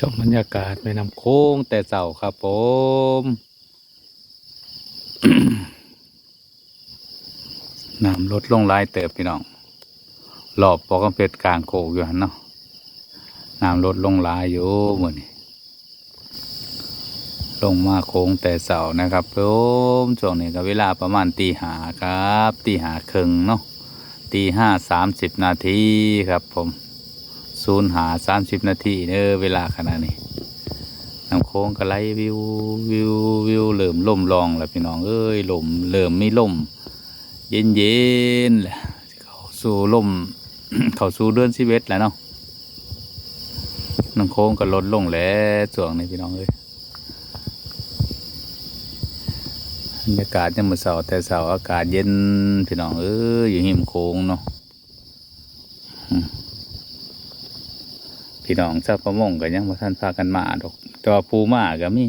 ชมบรรยากาศไปนำโค้งแต่เจ้าครับผมน้ำลดลงหลายเติบพี่น้องรอบปอกำเป็ดกลางโคกอยู่หันเนาะน้ำลดลงหลายอยู่เหมือนี้ลงมาโค้งแต่เสานะครับผมช่วงนี้ก็เวลาประมาณตีหาครับตีหาครึ่งเนาะตีห้าสามสิบนาทีครับผม ศูนย์หาสามสิบนาทีเนอเวลาขนาดนี้น้ำโค้งก็ไหลวิววิววิวเริ่มล่มลองแล้วพี่น้องเอ้ยลมเริ่มไม่ล่ม เย็นเย็นๆแหละเขาสู่ลมเขาสู่เดือนสิเอ็ดแล้วเนาะน้ำโค้งก็ลดลงแล้วส่วงนี้พี่น้องเอ้ยบรรยากาศยังมือเสาแต่เสาอากาศเย็นพี่น้องเอ้ยอยู่หิมโค้งเนาะ พี่น้องเจ้าประมงก็ยังมาท่านพากันมาดอกแตัวาปูมาก็มี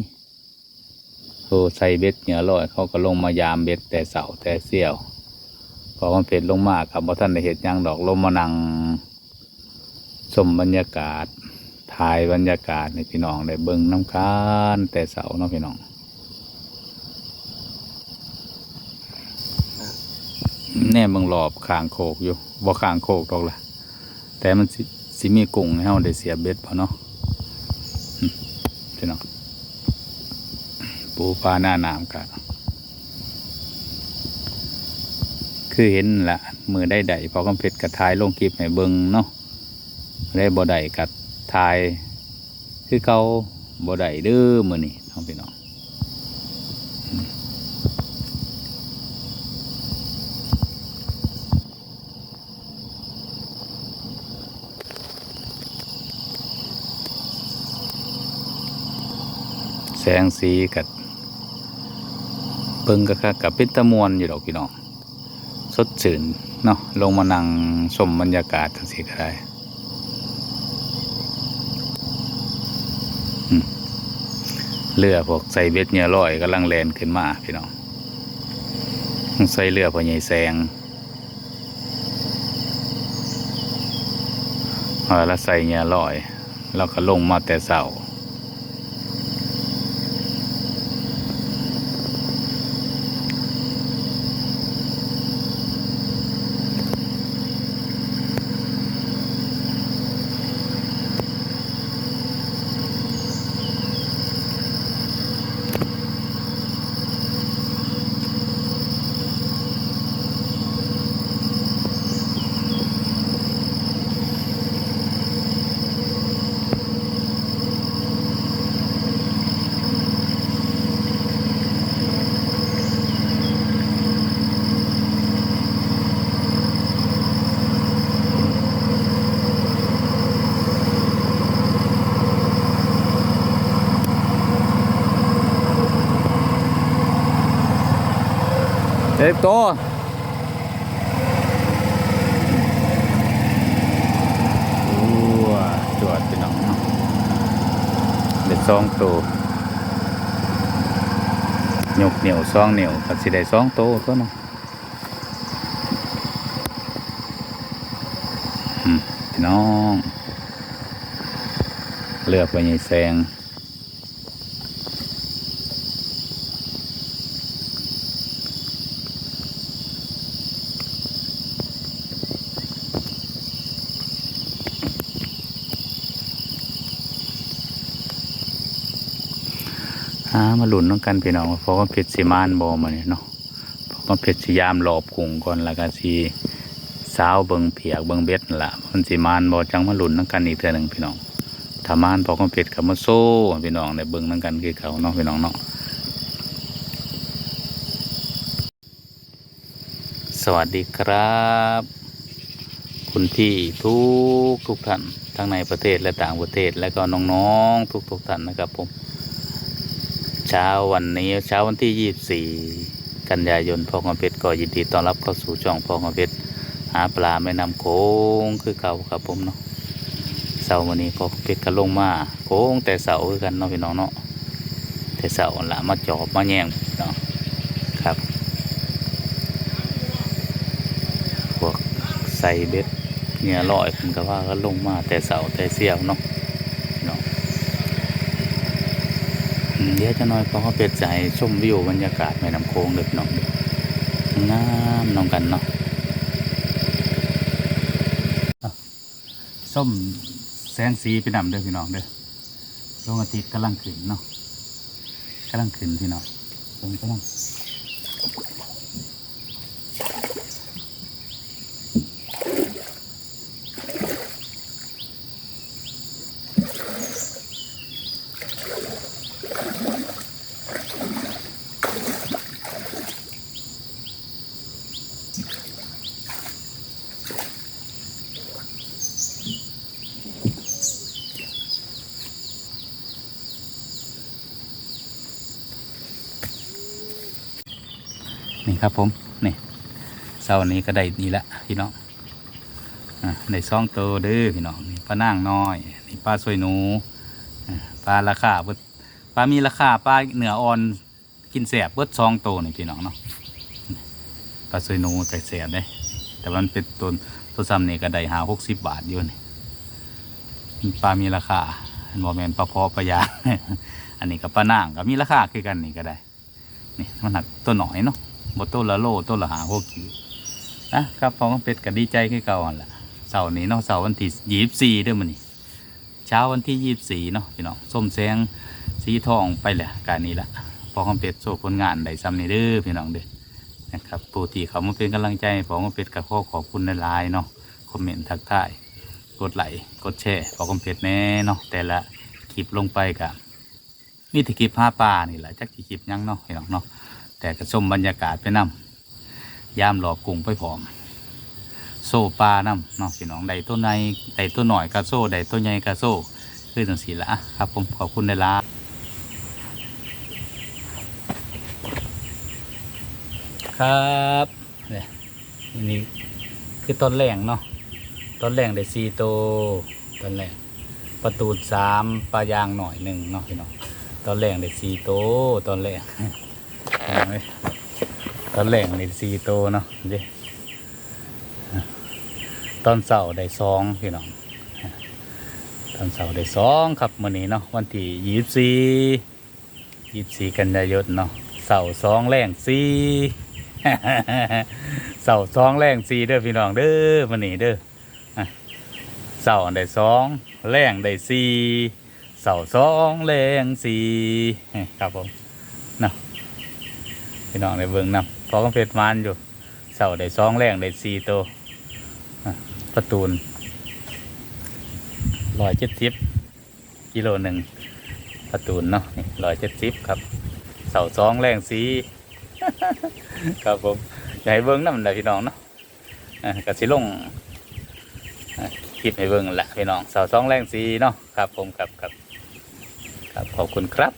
โอ้ใส่เบ็ดเหนือลอยเขาก็ลงมายามเบ็ดแต่เสาแต่เสี่ยวพอมันเป็ดลงมากับบ่ท่านได้เห็ดยังดอกลงมานั่งชมบรรยากาศถ่ายบรรยากาศในพี่น้องได้เบิ่งน้ำคานแต่เสาเนาะพี่น้องแน่บิ่งรอบข้างโคกอยู่บ่ข้างโคกดอกละแต่มันสิ สิมีกุ้งให้เราได้เสียเบ็ดพอเนาะอืมพี่น้องปูปลาหน้าน้ำกะคือเห็นละมือได้ใดพอกำเพชรกระทายลงคลิปให้เบิงเนาะได้บ่ได้กัดทาย คือเขาบ่ได้เด้อมือนี่น้องพี่น้อง แสงสีกับเบิ่งก็ค่ะกับเป็นตะมวนอยู่ดอกพี่น้องสดชื่นเนาะลงมานั่งชมบรรยากาศทั้งสีก็ได้เรือพวกใส่เบ็ดเหยื่อลอยกำลังแลนขึ้นมาพี่น้องใส่เรือพอใหญ่แซงแล้วใส่เหยื่อลอย แล้วก็ลงมาแต่เสา ด็กโตว้าจวดพี่น้องเด็ดสองโตยกเหนียวสองเหนียวก็สิได้สองโตตัวเนาะอืมพี่น้อง เลือกไปใหญ่แซง หามาหลุนต้องกันพี่น้องเพราะว่าเพชรสีมานบอมาเนี่ยเนาะเพราะว่าเพชรสียามหลอบกุ้งก่อนแล้วก็สีสาวเบิงเพียกเบิงเบ็ดละมันสีมานบอจังมาหลุนต้องกันอีกเท่าหนึ่งพี่น้องถ้ามานเพอก็เพชรกับมาโซ่พี่น้องในเบิงต้องกันคือเขาเนาะพี่น้องเนาะสวัสดีครับ คุณพี่ทุกทุกท่านทั้งในประเทศและต่างประเทศและก็น้องๆทุกทุกท่านนะครับผม เช้าวันนี้เช้าวันที่ 24 กันยายนพ่อกำเพชรก็ยินดีต้อนรับเข้าสู่ช่องพ่อกำเพชรหาปลาแม่น้ำโขงคือเก่าครับผมเนาะเสาร์วันนี้พ่อกำเพชรก็ลงมาโค้งแต่เสาคือกันเนาะพี่น้องเนาะแต่เสาร์ละมาจอบมาแย่งเนาะครับพวกใส่เบ็ดเนี่ยลอยเพิ่นก็ว่าก็ลงมาแต่เสาแต่เสี้ยวเนาะพี่น้อง อืม เดี๋ยวจะน้อยพอเขาเป็ดใจชมวิวบรรยากาศแม่น้ำโขงเด็กน้องงามน้องกันเนาะส้มแสงสีไปนำเด้อพี่น้องเด้อดวงอาทิตย์กำลังขึ้นเนาะกำลังขึ้นพี่น้องผมกำลัง ครับผมนี่เสาร์นี้ก็ได้นี่ละพี่น้องอะได้ซองโตเด้อพี่น้องนี่ปลานางน้อยนี่ปลาสวยหนูปลาราคาปลามีราคาปลาเหนืออ่อนกินแสบเบิดซองโตนี่พี่น้องเนาะปลาสวยหนูแต่แสบเด้แต่มันเป็นต้นตัวซ้ำนี่ก็ได้หาหกสิบบาทอยู่นี่ปลามีราคาอันบอแมนปลาพอปลายาอันนี้กับปลานางก็มีราคาคือกันนี่ก็ได้นี่มันหนักตัวหน่อยเนาะ บต้นละโลต้นละหาหกกิโลนะครับพอมันเป็ดก็ดีใจคือเก่าหั่นละเสาร์นี้เนาะเสาร์วันที่ยี่สิบสี่ด้อมันนี่เช้าวันที่ยี่สิบสี่เนาะพี่น้องส้มแสงสีทองไปแหละการนี้ละพอคำเป็ดโชว์ผลงานได้ซ้ำนี่เด้อพี่น้องเด้อนะครับปกติเขามาเป็นกำลังใจให้พอคำเป็ดกับข้อขอบคุณในไลน์เนาะคอมเมนต์ทักทายกดไลค์กดแชร์พอคำเป็ดแน่เนาะแต่ละคลิปลงไปกับมีแต่คลิปห้าป่านี่แหละจักกี่คลิปยังเนาะพี่น้องเนาะ แต่ก็ชมบรรยากาศไปนำยามหลอกกุ้งไปพร้อม โซ่ปลานำเนาะพี่น้องใดตัวในใดตัวหน่อยกระโซ่ใดตัวใหญ่กระโซ่คือจังสีละครับผมขอบคุณในลาครับเนี่ยนี่คือต้นแรงเนาะต้นแรงได้สี่ตัวต้นแรงประตูสามปลายางหน่อยหนึ่งเนาะพี่น้องตอนแรกได้สี่โตวตอนแรกเห็นไหม ตอนแรกได้สี่โตเนาะเด้ตอนเสาร์ได้สองพี่น้องตอนเสาร์ได้สองครับมื้อนี้เนาะวันที่ยี่สิบสี่ยี่สิบสี่กันยายนเนาะเสาร์สองแรงสี่เสาร์สองแรงสี่เด้อพี่น้องเด้อมื้อนี้เด้อเสาได้สองแรงได้สี่เสาสองแรงสี่ครับผมเนาะ พี่น้องในเบิ่งนำพอกัเพชรมันอยู่เสาได้สองแรงได้สี่ตัวประตูนร้อยเจ็ดสิบกิโลหนึ่งประตูนเนาะร้อยเจ็ดสิบครับ เสาสองแรงสีครับผมอยากให้เบิ่งนำเลยพี่น้องเนาะอะสิลงคลิปให้เบิ่งแหละพี่น้องเสาวสองแรงสีเนาะครับผมครับครับครับขอบคุณครับ